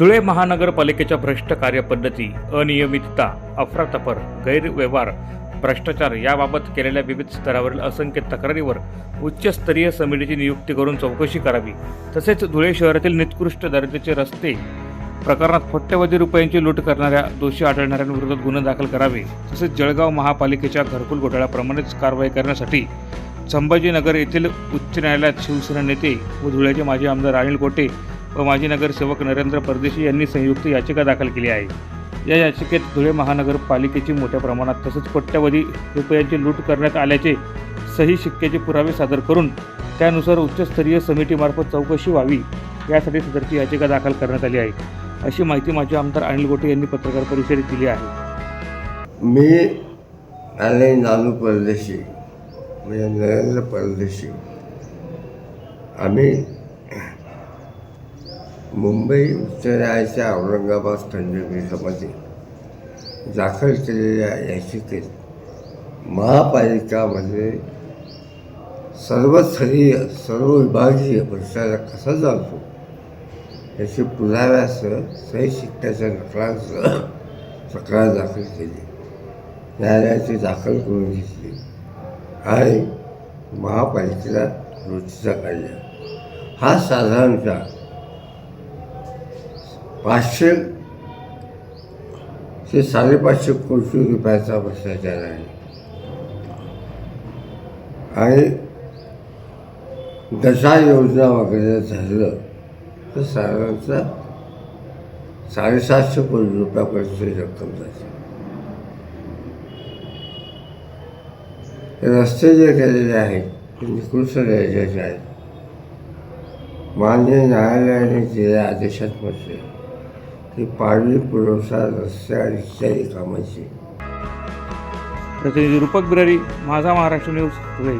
धुळे महानगरपालिकेच्या भ्रष्ट कार्यपद्धती अनियमितता अफरातफर गैरव्यवहार भ्रष्टाचार याबाबत केलेल्या विविध स्तरावरील असंख्य तक्रारीवर उच्चस्तरीय समितीची नियुक्ती करून चौकशी करावी. तसेच धुळे शहरातील निकृष्ट दर्जाचे रस्ते प्रकरणात कोट्यवधी रुपयांची लूट करणाऱ्या दोषी आढळणाऱ्यांविरोधात गुन्हे दाखल करावे. तसेच जळगाव महापालिकेच्या घरकुल घोटाळ्याप्रमाणेच कारवाई करण्यासाठी संभाजीनगर येथील उच्च न्यायालयात शिवसेना नेते व धुळ्याचे माजी आमदार अनिल कोटे व माजी नगरसेवक नरेंद्र परदेशी यांनी संयुक्त याचिका दाखल केली आहे. या याचिकेत धुळे महानगरपालिकेची मोठ्या प्रमाणात तसेच कोट्यवधी रुपयांची लूट करण्यात आल्याचे सही शिक्क्याचे पुरावे सादर करून त्यानुसार उच्चस्तरीय समितीमार्फत चौकशी व्हावी यासाठी सदरची याचिका दाखल करण्यात आली आहे. अशी माहिती माजी आमदार अनिल गोटे यांनी पत्रकार परिषदेत दिली आहे. मी आणि नानू परदेशी म्हणजे नरेंद्र परदेशी. आम्ही मुंबई उच्च न्यायालयाच्या औरंगाबाद खंडपीठामध्ये दाखल केलेल्या याचिकेत महापालिकामध्ये सर्वस्तरीय सर्व विभागीय भ्रष्टाचार कसा चालतो याची पुराव्यासह सही शिक्क्याच्या नकलांसह तक्रार दाखल केली. न्यायालयाची दाखल करून घेतली आणि महापालिकेला नोटिसा काढल्या हा साधारणतः पाचशे ते साडेपाचशे कोटी रुपयाचा भ्रष्टाचार आहे. आणि दशा योजना वगैरे झालं तर साधारणतः साडेसातशे कोटी रुपयापर्यंत रक्कम जाते. रस्ते जे केलेले आहेत ते निकृष्ट दर्जाचे आहेत. मान्य न्यायालयाने दिलेल्या आदेशात म्हटले ते पाणी पुरवठा रस्त्या इत्यादी कामाचे. प्रतिनिधी रूपक बिरारी माझा महाराष्ट्र न्यूज धुळे